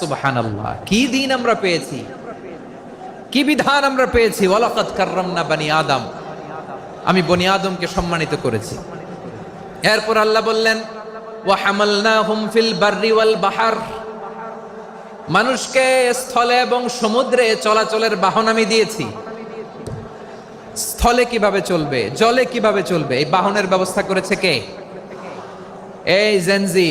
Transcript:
সুবহানাল্লাহ। কি দিন আমরা পেয়েছি? কি বিধান আমরা পেয়েছি? ওয়ালাকাত বানি আদম। আমি বনি আদমকে সম্মানিত করেছি। এরপর আল্লাহ বললেন মানুষকে স্থলে এবং সমুদ্রে চলাচলের বাহন আমি দিয়েছি। স্থলে কীভাবে চলবে? জলে কীভাবে চলবে? এই বাহনের ব্যবস্থা করেছে কে? এই জেনজি